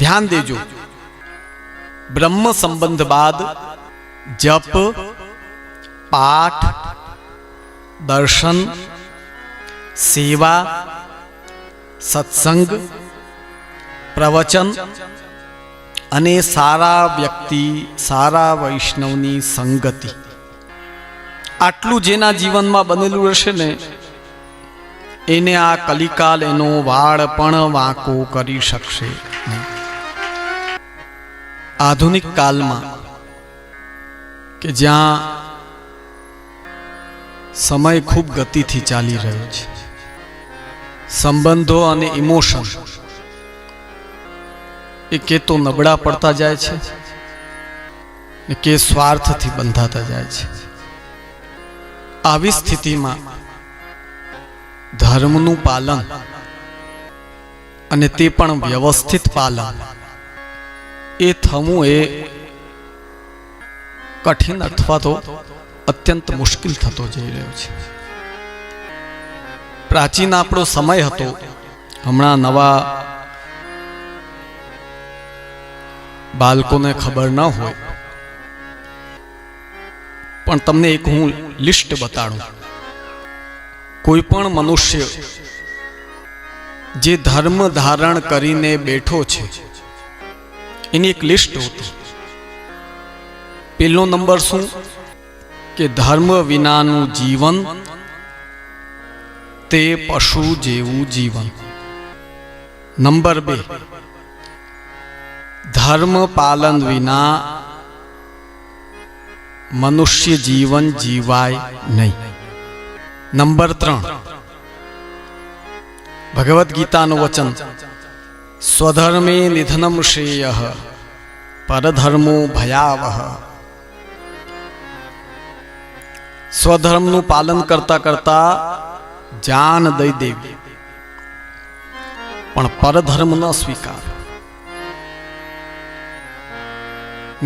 ધ્યાન દેજો બ્રહ્મ સંબંધ બાદ જપ પાઠ દર્શન સેવા સત્સંગ પ્રવચન અને સારા વ્યક્તિ સારા વૈષ્ણવની સંગતિ આટલું જેના જીવનમાં બનેલું હશે ને એને આ કલિકાલ એનો વાળ પણ વાંકો કરી શકશે નહીં. આધુનિક કાલમાં કે જ્યાં સમય ખૂબ ગતિથી ચાલી રહ્યો છે. સંબંધો અને ઇમોશન એ કે તો નબળા પડતા જાય છે ને કે સ્વાર્થથી બંધાતા જાય છે. આવી સ્થિતિમાં ધર્મનું પાલન અને તે પણ વ્યવસ્થિત પાલન એ થવું એ કઠિન અથવા તો અત્યંત મુશ્કેલ થતો જઈ રહ્યો છે. પ્રાચીન આપણો સમય હતો. હમણાં નવા બાળકોને ખબર ન હોય. પણ તમને એક હું લિસ્ટ બતાડું. કોઈ પણ મનુષ્ય જે ધર્મ ધારણ કરીને બેઠો છે એની એક લિસ્ટ હોતી. પહેલો નંબર શું? કે ધર્મ વિનાનું જીવન, તે પશુ જેવું જીવન. નંબર બે. ધર્મ પાલન વિના મનુષ્ય જીવન જીવાય નહીં. નંબર ત્રણ. ભગવદ્ ગીતાનું વચન. સ્વધર્મે નિધનમ શ્રેય પરધર્મો ભયાવહ સ્વધર્મનું પાલન કરતા કરતા જાન દઈ દેવી, પણ પરધર્મ ન સ્વીકાર.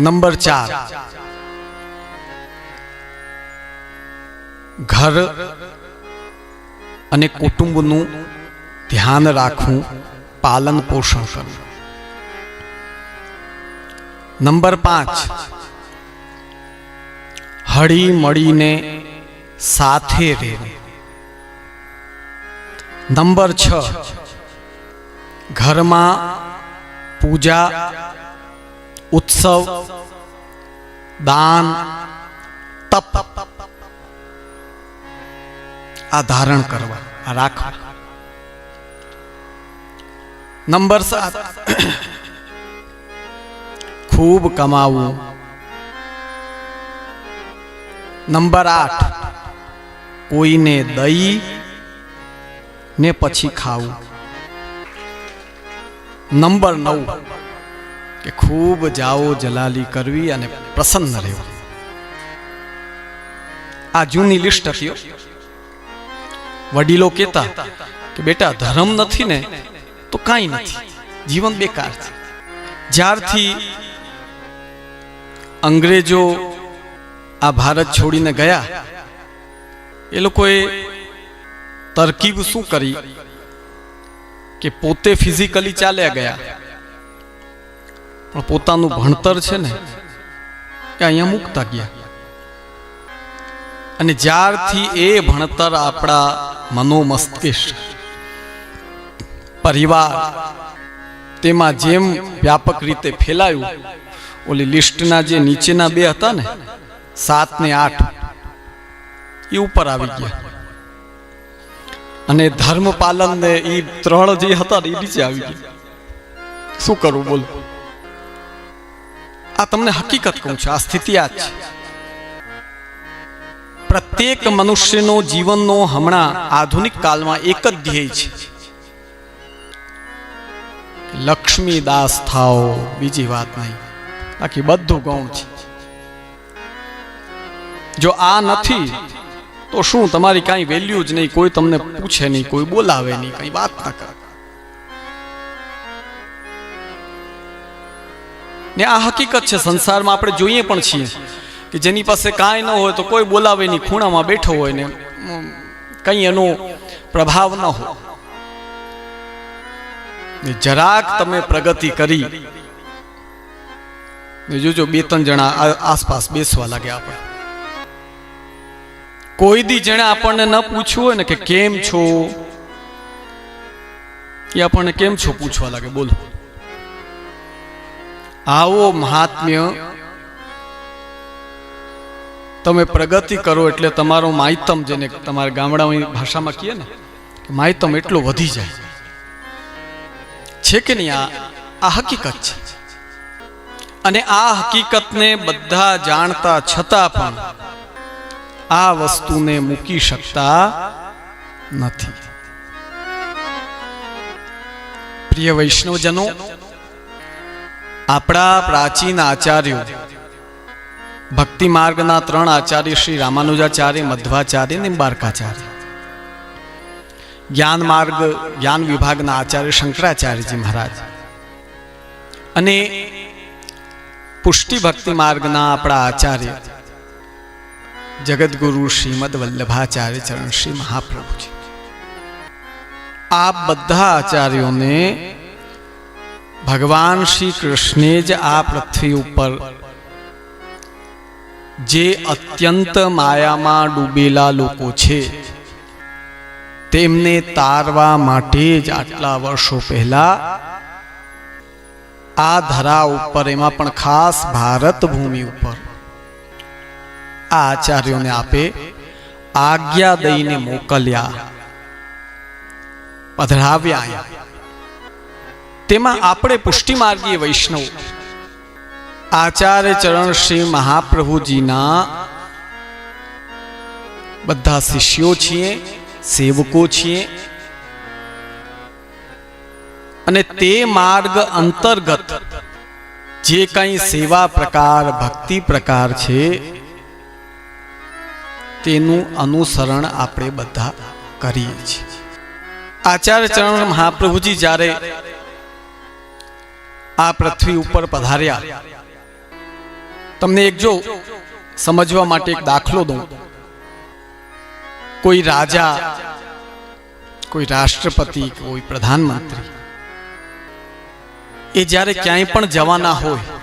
નંબર ચાર, ઘર અને કુટુંબનું ધ્યાન રાખવું. પાલન પોષણ કરવું નંબર પાંચ હળી મળીને સાથે રહેવું નંબર છ ઘરમાં પૂજા ઉત્સવ દાન તપ આ ધારણ કરવા આ રાખવા નંબર સાત. ખૂબ કમાવું. નંબર આઠ. કોઈને દઈ ને પછી ખાવું. નંબર નવ. કે ખૂબ જાઓ જલાલી કરવી અને પ્રસન્ન રહેવું. આ જૂની લિસ્ટ હતી વડીલો કહેતા કે બેટા ધર્મ નથી ને તો કાંઈ નથી. જીવન બેકાર છે. જ્યારથી અંગ્રેજો આ ભારત છોડીને ગયા, એ લોકોએ તરકીબ શું કરી? કે પોતે ફિઝિકલી ચાલ્યા ગયા. પણ પોતાનું ભણતર છે ને, એ અહીંયા મૂકતા ગયા. અને જ્યારથી એ ભણતર આપણા મનોમસ્તિષ્ક પરિવાર તેમાં જેમ વ્યાપક રીતે ફેલાયું, ઓલી લિસ્ટના જે નીચેના બે હતા ને, સાત ને આઠ, એ ઉપર આવી ગયા. અને ધર્મ પાલન ને એ ત્રણ જે હતા એ નીચે આવી ગયા. શું કરવું બોલ? આ તમને હકીકત કહું છું, આ સ્થિતિ આ છે. પ્રત્યેક મનુષ્યનો જીવનનો હમણાં આધુનિક કાળમાં એક જ ધ્યેય છે. લક્ષ્મી દાસ થાઓ. બીજી વાત નહીં. બાકી બધું ગૌણ છે. જો આ નથી, તો શું તમારી કાંઈ વેલ્યુ જ નહીં? કોઈ તમને પૂછે નહીં, કોઈ બોલાવે નહીં, કઈ વાત ના કરે. ને આ હકીકત છે, સંસારમાં આપણે જોઈએ પણ છીએ કે જેની પાસે કાંઈ ન હોય તો કોઈ બોલાવે નહીં, ખૂણામાં બેઠો હોય ને કંઈ એનો પ્રભાવ ન હોય. જરાક તમે પ્રગતિ કરી. જોજો, બે ત્રણ જણા આસપાસ બેસવા લાગ્યા આપણે. કોઈ દી જેણે આપણને ન પૂછ્યું હોય ને કે કેમ છો? એ આપણને કેમ છો પૂછવા લાગે? બોલો. આવો મહાત્મ્ય. તમે પ્રગતિ કરો એટલે તમારો માયતમ જેને તમારા ગામડાઓની ભાષામાં કહીએ ને માહિતમ એટલો વધી જાય. છે કે નહીં આ? આ હકીકત છે. અને આ હકીકતને બધા જાણતા છતાં પણ આ વસ્તુને મૂકી શકતા નથી. પ્રિય વૈષ્ણવજનો, આપણા પ્રાચીન આચાર્યો, ભક્તિ માર્ગના ત્રણ આચાર્ય શ્રી રામાનુજાચાર્ય, મધ્વાચાર્ય નિંબાર્કાચાર્ય. જ્ઞાન માર્ગ જ્ઞાન વિભાગના આચાર્ય શંકરાચાર્યજી મહારાજ અને પુષ્ટિ ભક્તિ માર્ગના આપણા આચાર્ય જગદગુરુ શ્રીમદ વલ્લભાચાર્ય ચરણ શ્રી મહાપ્રભુજી આ બધા આચાર્યોને ભગવાન શ્રી કૃષ્ણે જ આ પૃથ્વી ઉપર જે અત્યંત માયામાં ડૂબેલા લોકો છે તેમને તારવા માટે જ આટલા વર્ષો પહેલા આ ધરા ઉપર એમાં પણ ખાસ ભારત ભૂમિ ઉપર આ આચાર્યોને આપે આજ્ઞા દઈને મોકલ્યા. પધરાવ્યા. તેમાં આપણે પુષ્ટિમાર્ગીય વૈષ્ણવ આચાર્ય ચરણ શ્રી મહાપ્રભુજીના બધા શિષ્યો છીએ. સેવકો છીએ અને તે માર્ગ અંતર્ગત જે કંઈ સેવા પ્રકાર, ભક્તિ પ્રકાર છે, તેનું અનુસરણ આપણે બધા કરીએ છીએ. આચાર્ય ચરણ મહાપ્રભુજી જ્યારે આ પૃથ્વી ઉપર પધાર્યા, તમને એક જો સમજવા માટે એક દાખલો દઉં. કોઈ રાજા કોઈ રાષ્ટ્રપતિ કોઈ પ્રધાનમંત્રી એ જ્યારે ક્યાંય પણ જવાના હોય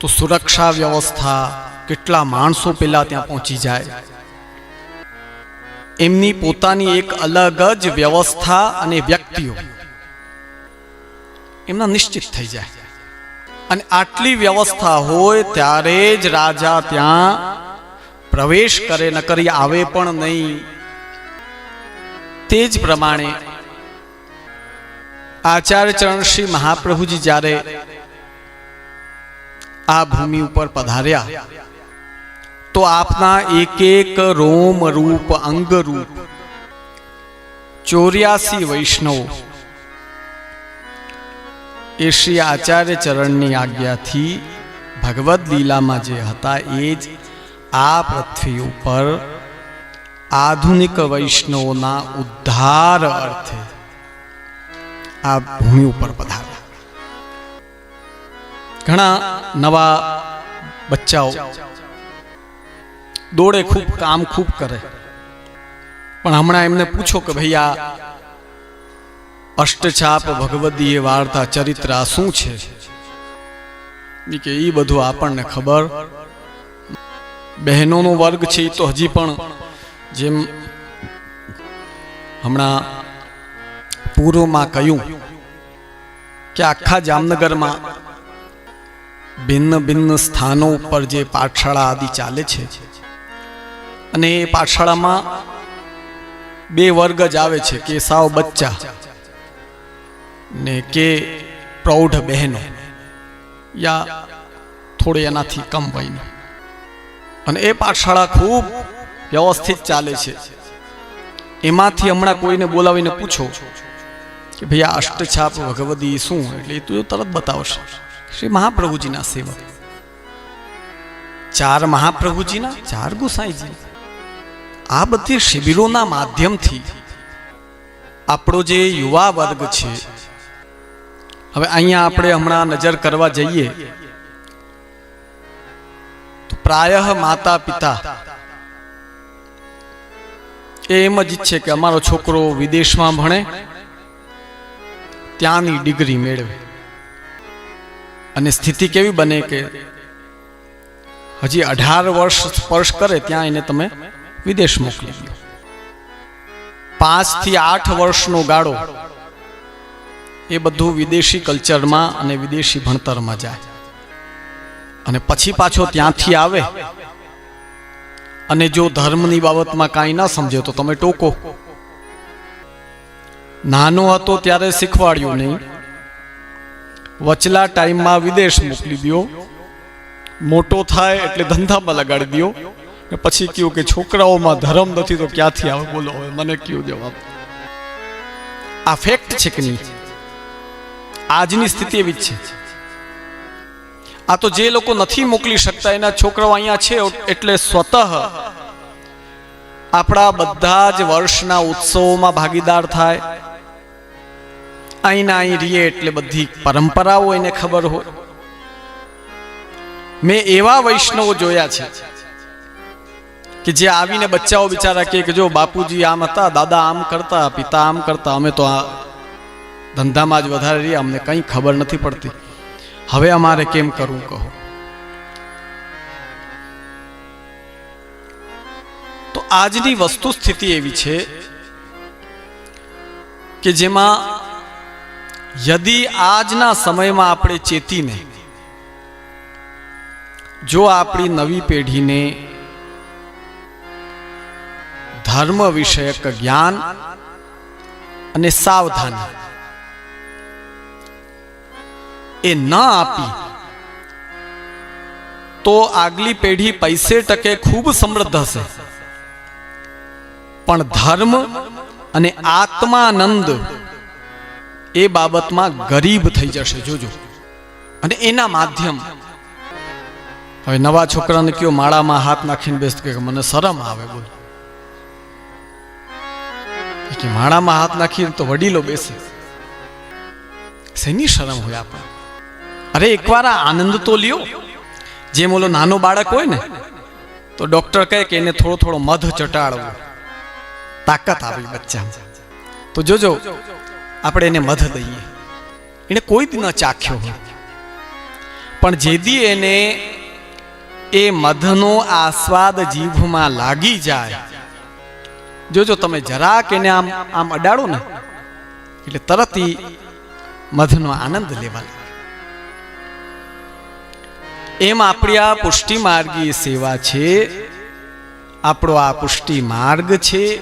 તો સુરક્ષા વ્યવસ્થા કેટલા માણસો પેલા ત્યાં પહોંચી જાય એમની પોતાની એક અલગ જ વ્યવસ્થા અને વ્યક્તિઓ એમના નિશ્ચિત થઈ જાય અને આટલી વ્યવસ્થા હોય ત્યારે જ રાજા ત્યાં પ્રવેશ કરે, ન કરી આવે પણ નહીં. તે જ પ્રમાણે આચાર્ય ચરણ શ્રી મહાપ્રભુજી જ્યારે આ ભૂમિ ઉપર પધાર્યા, તો આપના એક એક રોમ રૂપ, અંગ રૂપ, ચોર્યાસી વૈષ્ણવ એ શ્રી આચાર્ય ચરણની આજ્ઞાથી ભગવદ્ લીલામાં જે હતા, એ જ આ પૃથ્વી ઉપર આધુનિક વૈષ્ણવોના ઉદ્ધાર અર્થે આ ભૂમિ ઉપર પધાર્યા. ઘણા નવા બચ્ચાઓ દોડે ખૂબ, કામ ખૂબ કરે. પણ હમણાં એમને પૂછો કે ભાઈ, આ અષ્ટછાપ ભગવદીય વાર્તા ચરિત્ર આ શું છે? કે એ બધું આપણને ખબર બહેનોનો વર્ગ છે તો હજી પણ જેમ હમણાં પૂર્વમાં કહ્યું કે આખા જામનગરમાં ભિન્ન ભિન્ન સ્થાનો ઉપર જે પાઠશાળા આદિ ચાલે છે. અને એ પાઠશાળામાં બે વર્ગ જ આવે છે કે સાવ બચ્ચા ને કે પ્રૌઢ બહેનો. યા થોડી એનાથી કમ વયની. અને એ પાઠશાળા ખૂબ વ્યવસ્થિત ચાલે છે. એમાંથી હમણાં કોઈને બોલાવીને પૂછો કે ભાઈ આ અષ્ટછાપ ભગવદી શું? એટલે એ તું તરત બતાવશે. શ્રી મહાપ્રભુજીના સેવક. ચાર મહાપ્રભુજીના, ચાર ગુસાઈજી. આ બધી શિબિરોના માધ્યમથી આપણો જે યુવા વર્ગ છે, હવે અહીંયા આપણે હમણાં નજર કરવા જઈએ પ્રાય માતા પિતા એમ જ ઈચ્છે કે અમારો છોકરો વિદેશમાં ભણે, ત્યાંની ડિગ્રી મેળવે. અને સ્થિતિ કેવી બને કે હજી અઢાર વર્ષ સ્પર્શ કરે ત્યાં એને તમે વિદેશ મોકલી દો. પાંચથી આઠ વર્ષનો ગાળો એ બધું વિદેશી કલ્ચરમાં અને વિદેશી ભણતરમાં જાય. અને પછી પાછો ત્યાંથી આવે. અને જો ધર્મની બાબતમાં કાંઈ ના સમજે તો તમે ટોકો. નાનો હતો ત્યારે શીખવાડ્યું નહીં. વચલા ટાઈમમાં વિદેશ મોકલી દો મોટો થાય એટલે ધંધામાં લગાડી દો પછી કહ્યું કે છોકરાઓમાં ધર્મ નથી તો ક્યાંથી આવે? બોલો, હવે મને કયો જવાબ? આ ફેક્ટ છે કે નહીં? આજની સ્થિતિ એવી જ છે. આ તો જે લોકો નથી મોકલી શકતા, એના છોકરાઓ અહીંયા છે, એટલે સ્વતઃ આપણા બધા જ વર્ષના ઉત્સવોમાં ભાગીદાર થાય. અહીંના અહીં રીએ એટલે બધી પરંપરાઓ એને ખબર હોય. મેં એવા વૈષ્ણવો જોયા છે કે જે આવીને બચ્ચાઓ બિચારા કે જો બાપુજી આમ હતા, દાદા આમ કરતા, પિતા આમ કરતા, અમે તો આ ધંધામાં જ વધારે રહ્યા, અમને કંઈ ખબર નથી પડતી. હવે અમારે કેમ કરવું કહો? તો આજની વસ્તુ સ્થિતિ એવી છે કે જેમાં યદિ આજના સમયમાં આપણે ચેતીને, જો આપણી નવી પેઢીને ધર્મ વિષયક જ્ઞાન અને સાવધાની એ ન આપી. તો આગલી પેઢી પૈસે ટકે ખૂબ સમૃદ્ધ હશે. પણ ધર્મ અને આત્માનંદ એ બાબતમાં ગરીબ થઈ જશે. જોજો. અને એના માધ્યમ. હવે નવા છોકરાને કયો માળામાં હાથ નાખીને બેસતો કે મને શરમ આવે, બોલ. કે માળામાં હાથ નાખીને તો વડીલો બેસે. શેની શરમ હોય આપણે અરે, એકવાર આ આનંદ તો લ્યો. જેમ ઓલો નાનો બાળક હોય ને, તો ડોક્ટર કહે કે એને થોડો થોડો મધ ચટાડવો. તાકાત આવી બચ્ચા તો જોજો, આપણે એને મધ દઈએ. એને કોઈ દી ન ચાખ્યો પણ જેદી એને એ મધનો આસ્વાદ જીભમાં લાગી જાય. જોજો, તમે જરાક એને આમ આમ અડાડો ને, એટલે તરત મધનો આનંદ લેવા લાગે એમ આપણી આ પુષ્ટિ માર્ગી સેવા છે. આપણો આ પુષ્ટિ માર્ગ છે.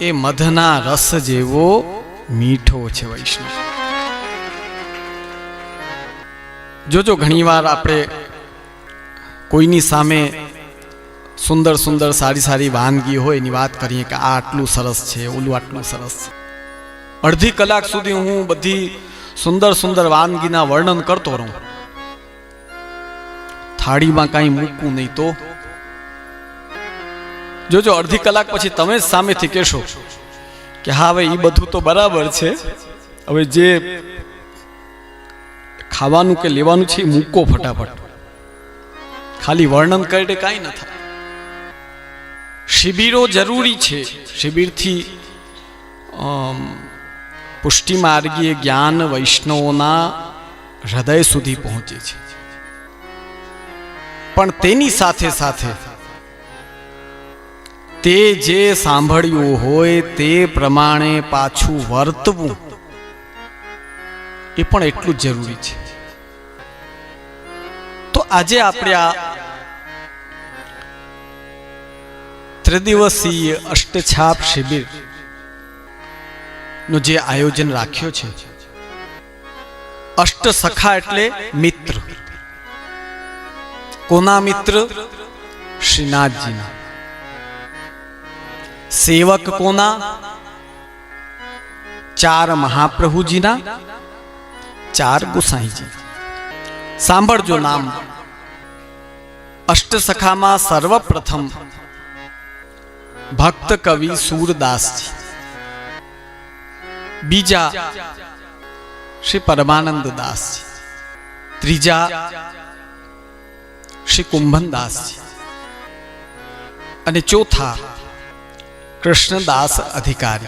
એ મધના રસ જેવો મીઠો છે વૈષ્ણવ. જોજો, ઘણીવાર આપણે કોઈની સામે સુંદર સુંદર સારી સારી વાનગી હોય, એની વાત કરીએ કે આ આટલું સરસ છે, ઓલું આટલું સરસ છે. અડધી કલાક સુધી હું બધી સુંદર સુંદર વાનગીના વર્ણન કરતો રહું. થાળીમાં કાંઈ મૂકવું નહીં તો? જોજો, અડધી કલાક પછી તમે જ સામેથી કહેશો કે હા, હવે એ બધું તો બરાબર છે. હવે જે ખાવાનું કે લેવાનું છે એ મૂકો ફટાફટ. ખાલી વર્ણન કરે કાંઈ ન થાય. શિબિરો જરૂરી છે. શિબિરથી અમ, પુષ્ટિ માર્ગીય જ્ઞાન વૈષ્ણવોના હૃદય સુધી પહોંચે છે. પણ તેની સાથે સાથે તે જે સાંભળ્યું હોય તે પ્રમાણે પાછું વર્તવું એ પણ એટલું જ જરૂરી છે. તો આજે આપણે આ ત્રિદિવસીય અષ્ટછાપ શિબિર નું જે આયોજન રાખ્યો છે. અષ્ટ સખા એટલે મિત્ર. કોના મિત્ર? શ્રીનાથજીના. સેવક કોના? ચાર મહાપ્રભુજીના. ચાર ગુસાઈજી. સાંભળજો નામ. અષ્ટ સખામાં સર્વપ્રથમ ભક્ત કવિ સૂરદાસજી. બીજા શ્રી પરમાનંદ દાસજી. ત્રીજા શ્રી કુંભનદાસજી અને ચોથા કૃષ્ણદાસ અધિકારી.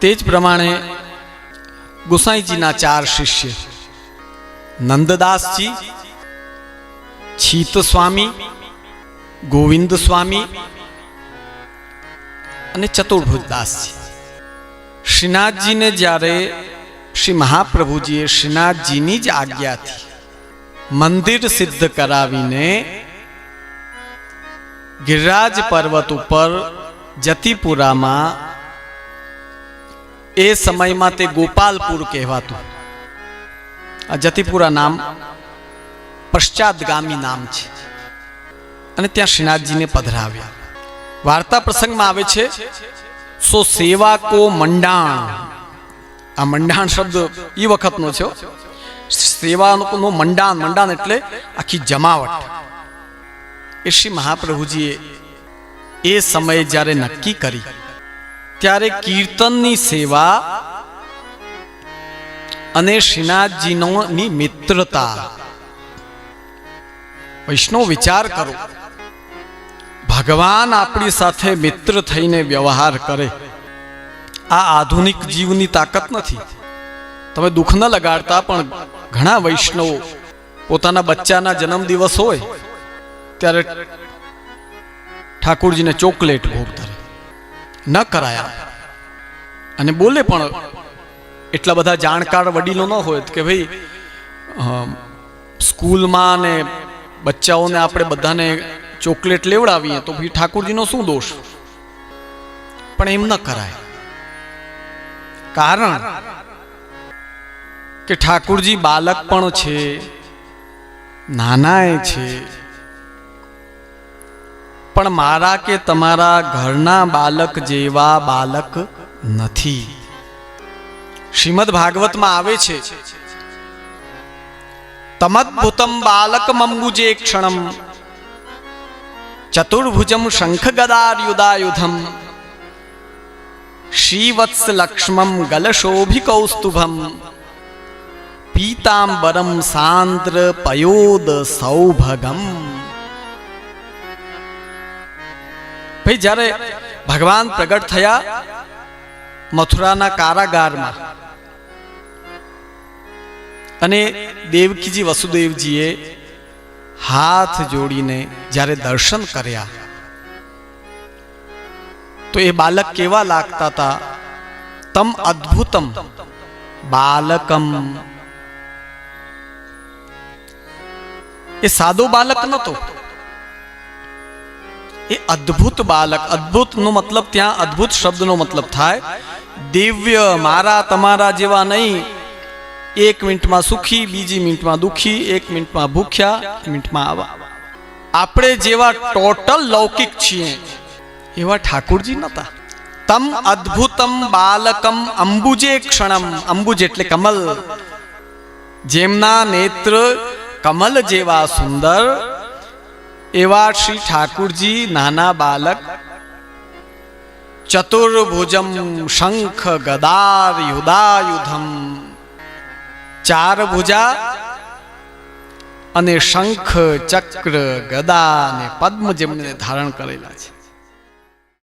તે જ પ્રમાણે ગોસાઈજીના ચાર શિષ્ય. નંદદાસજી છીત સ્વામી ગોવિંદ સ્વામી અને ચતુર્ભુજદાસજી. શ્રીનાથજીને જ્યારે શ્રી મહાપ્રભુજીએ શ્રીનાથજીની જ આજ્ઞાથી મંદિર સિદ્ધ કરાવીને ગિરિરાજ પર્વત ઉપર જતીપુરામાં એ સમયમાં તે ગોપાલપુર કહેવાતું. આ જતીપુરા નામ પશ્ચાદગામી નામ છે. અને ત્યાં શ્રીનાથજીને પધરાવ્યા. વાર્તા પ્રસંગમાં આવે છે સો સેવા કો મંડાણ. આ મંડાણ શબ્દ એ વખતનો છે સેવાનું મંડાણ મંડાણ એટલે આખી જમાવટ. એ શ્રી મહાપ્રભુજીએ એ સમયે જ્યારે નક્કી કરી, ત્યારે કીર્તનની સેવા અને શ્રીનાથજીનો ની મિત્રતા. વૈષ્ણવ વિચાર કરો. ભગવાન આપણી સાથે મિત્ર થઈને વ્યવહાર કરે. આ આધુનિક જીવની તાકાત નથી. તમે દુઃખ ન લગાડતા, પણ ઘણા વૈષ્ણવો પોતાના બચ્ચાના જન્મદિવસ હોય, ત્યારે ઠાકોરજીને ચોકલેટ ભોગ ધરે. ન કરાયા. અને બોલે પણ એટલા બધા જાણકાર વડીલો ન હોય કે ભાઈ સ્કૂલમાં ને બચ્ચાઓને આપણે બધાને ચોકલેટ લેવડાવીએ તો ભાઈ ઠાકોરજીનો શું દોષ? પણ એમ ન કરાય. કારણ કે ઠાકોરજી બાલક પણ છે, નાનાએ છે. પણ મારા કે તમારા ઘરના બાલક જેવા બાલક નથી. શ્રીમદ ભાગવતમાં આવે છે, તમદ્ભુતમ બાલક મંબુજે ક્ષણમ ચતુર્ભુજમ શંખ ગદાર્યુદાયુધમ શ્રીવત્સ લક્ષ્મમ ગલશોભિકૌસ્તુભમ પીતાંબરમ સાંદ્ર પયોદ સૌભગમ ભાઈ જ્યારે ભગવાન પ્રગટ થયા મથુરાના કારાગારમાં અને દેવકીજી વસુદેવજીએ હાથ જોડીને જ્યારે દર્શન કર્યા તો એ બાલક કેવા લાગતા હતા તમ અદ્ભુતમ બાલકમ એ સાદો બાલક નતો એ અદ્ભુત બાલક અદ્ભુત નો મતલબ ત્યાં અદ્ભુત શબ્દનો મતલબ થાય દિવ્ય મારા તમારા જેવા નહીં એક મિનિટમાં સુખી, બીજી મિનિટમાં દુખી, એક મિનિટમાં ભૂખ્યા મિનિટમાં આવા. આપણે જેવા ટોટલ લૌકિક છીએ, એવા ઠાકુરજી નતા. તમ અદ્ભુતમ બાલકમ અંબુજે ક્ષણમ, અંબુજ એટલે કમલ. જેમના નેત્ર કમલ જેવા સુંદર, એવા શ્રી ઠાકુરજી નાના બાલક. ચતુર્ભુજમ શંખ ગદાર યુદાયુધમ ચાર ભુજા અને શંખ ચક્ર ગદા અને પદ્મ જેમને ધારણ કરેલા છે.